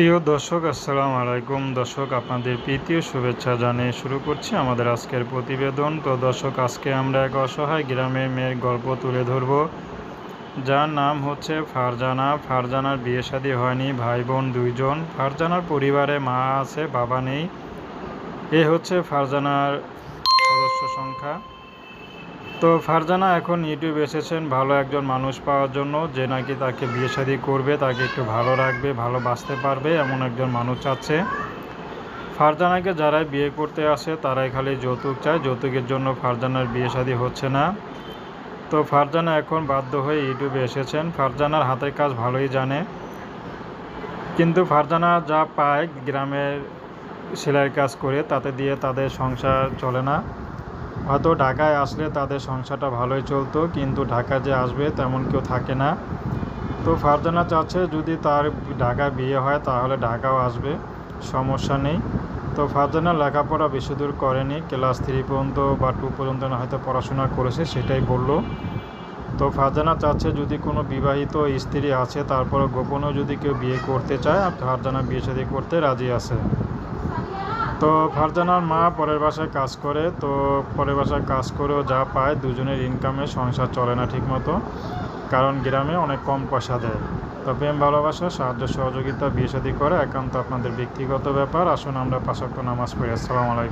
প্রিয় দর্শক, আসসালামু আলাইকুম। দর্শক, আপনাদের প্রীতীয় শুভেচ্ছা জানিয়ে শুরু করছি আমাদের আজকের প্রতিবেদন। তো দর্শক, আজকে আমরা এক অসহায় গ্রামের মেয়ের গল্প তুলে ধরব। যার নাম হচ্ছে ফারজানা। ফারজানার বিয়ে শাদী হয়নি, ভাই বোন দুইজন। ফারজানার পরিবারে মা আছে, বাবা নেই। এ হচ্ছে ফারজানার সদস্য সংখ্যা। তো ফারজানা, এখন ইউটিউবে এসেছেন ভালো একজন মানুষ পাওয়ার জন্য, যে নাকি তাকে বিয়ে শাদী করবে, তাকে একটু ভালো রাখবে, ভালো বাঁচতে পারবে, এমন একজন মানুষ চাচ্ছে ফারজানাকে যারাই বিয়ে করতে আসে, তারাই খালি যৌতুক চায়। যৌতুকের জন্য ফারজানার বিয়ে শাদী হচ্ছে না। তো ফারজানা এখন বাধ্য হয়ে ইউটিউবে এসেছেন। ফারজানার হাতের কাজ ভালোই জানে। কিন্তু ফারজানা যা পায়, গ্রামের সেলাইয়ের কাজ করে, তাতে দিয়ে তাদের সংসার চলে না। হয়তো ঢাকায় আসলে তাদের সংসারটা ভালোই চলতো, কিন্তু ঢাকা যে আসবে তেমন কেউ থাকে না। তো ফারজানা চাচ্ছে যদি তার ঢাকায় বিয়ে হয় তাহলে ঢাকাও আসবে, সমস্যা নেই। তো ফারজানা লেখাপড়া বেশি দূর করেনি, ক্লাস থ্রি পর্যন্ত বা টু পর্যন্ত না হয়তো পড়াশোনা করেছে, সেটাই বলল। তো ফারজানা চাচ্ছে যদি কোনো বিবাহিত স্ত্রী আছে তারপরে গোপনেও যদি কেউ বিয়ে করতে চায় আর ফারজানা বিয়ে শাদী করতে রাজি আছে। তো ফারজানার মা পরের বাসায় কাজ করে, তো পরের বাসায় কাজ করেও যা পায় দুজনের ইনকামে সংসার চলে না ঠিকমতো। কারণ গ্রামে অনেক কম পয়সা দেয়। তো প্রেম, ভালোবাসা, সাহায্য, সহযোগিতা বিয়ে করে একান্ত আপনাদের ব্যক্তিগত ব্যাপার। আসুন আমরা পাশাক্য নামাজ পড়ি। আসসালামু আলাইকুম।